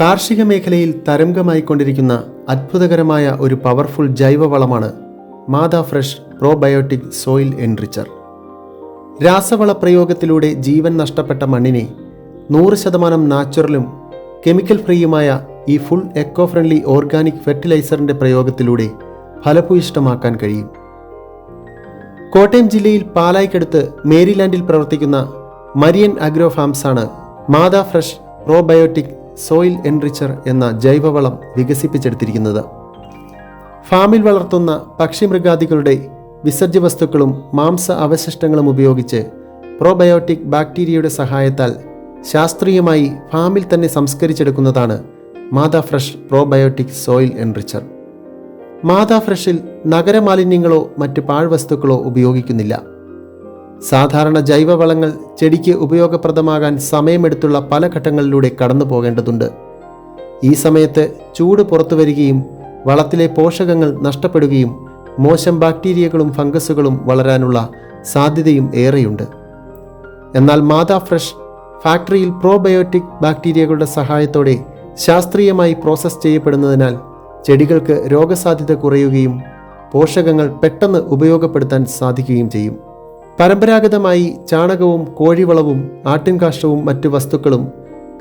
കാർഷിക മേഖലയിൽ തരംഗമായിക്കൊണ്ടിരിക്കുന്ന അത്ഭുതകരമായ ഒരു powerful ജൈവവളമാണ് Matha fresh probiotic soil enricher. രാസവള പ്രയോഗത്തിലൂടെ ജീവൻ നഷ്ടപ്പെട്ട മണ്ണിനെ നൂറ് ശതമാനം നാച്ചുറലും കെമിക്കൽ ഫ്രീയുമായ ഈ ഫുൾ എക്കോ ഫ്രണ്ട്ലി ഓർഗാനിക് ഫെർട്ടിലൈസറിന്റെ പ്രയോഗത്തിലൂടെ ഫലഭൂയിഷ്ടമാക്കാൻ കഴിയും. കോട്ടയം ജില്ലയിൽ പാലായ്ക്കടുത്ത് മേരിലാൻഡിൽ പ്രവർത്തിക്കുന്ന Marian agro ഫാംസാണ് Matha fresh probiotic soil enricher എന്ന ജൈവവളം വികസിപ്പിച്ചെടുത്തിരിക്കുന്നത്. ഫാമിൽ വളർത്തുന്ന പക്ഷിമൃഗാദികളുടെ വിസർജ്യ വസ്തുക്കളും മാംസ അവശിഷ്ടങ്ങളും ഉപയോഗിച്ച് പ്രോബയോട്ടിക് ബാക്ടീരിയയുടെ സഹായത്താൽ ശാസ്ത്രീയമായി ഫാമിൽ തന്നെ സംസ്കരിച്ചെടുക്കുന്നതാണ് Matha fresh probiotic soil enricher. Matha ഫ്രഷിൽ നഗരമാലിന്യങ്ങളോ മറ്റ് പാഴ്വസ്തുക്കളോ ഉപയോഗിക്കുന്നില്ല. സാധാരണ ജൈവവളങ്ങൾ ചെടിക്ക് ഉപയോഗപ്രദമാകാൻ സമയമെടുത്തുള്ള പല ഘട്ടങ്ങളിലൂടെ കടന്നു പോകേണ്ടതുണ്ട് ഈ സമയത്ത് ചൂട് പുറത്തു വരികയും വളത്തിലെ പോഷകങ്ങൾ നഷ്ടപ്പെടുകയും മോശം ബാക്ടീരിയകളും ഫംഗസുകളും വളരാനുള്ള സാധ്യതയും ഏറെയുണ്ട്. എന്നാൽ മാതാ ഫ്രഷ് ഫാക്ടറിയിൽ പ്രോബയോട്ടിക് ബാക്ടീരിയകളുടെ സഹായത്തോടെ ശാസ്ത്രീയമായി പ്രോസസ്സ് ചെയ്യപ്പെടുന്നതിനാൽ ചെടികൾക്ക് രോഗസാധ്യത കുറയുകയും പോഷകങ്ങൾ പെട്ടെന്ന് ഉപയോഗപ്പെടുത്താൻ സാധിക്കുകയും ചെയ്യും. പരമ്പരാഗതമായി ചാണകവും കോഴിവളവും ആട്ടിൻകാഷ്ടവും മറ്റു വസ്തുക്കളും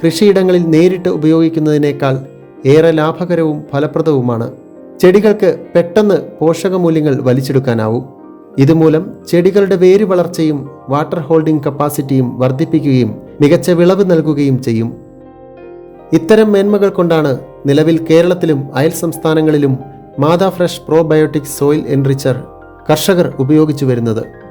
കൃഷിയിടങ്ങളിൽ നേരിട്ട് ഉപയോഗിക്കുന്നതിനേക്കാൾ ഏറെ ലാഭകരവും ഫലപ്രദവുമാണ്. ചെടികൾക്ക് പെട്ടെന്ന് പോഷകമൂല്യങ്ങൾ വലിച്ചെടുക്കാനാവും. ഇതുമൂലം ചെടികളുടെ വേര് വളർച്ചയും വാട്ടർ ഹോൾഡിംഗ് കപ്പാസിറ്റിയും വർദ്ധിപ്പിക്കുകയും മികച്ച വിളവ് നൽകുകയും ചെയ്യും. ഇത്തരം മേന്മകൾ കൊണ്ടാണ് നിലവിൽ കേരളത്തിലും അയൽ സംസ്ഥാനങ്ങളിലും Matha fresh probiotic soil enricher കർഷകർ ഉപയോഗിച്ചു വരുന്നത്.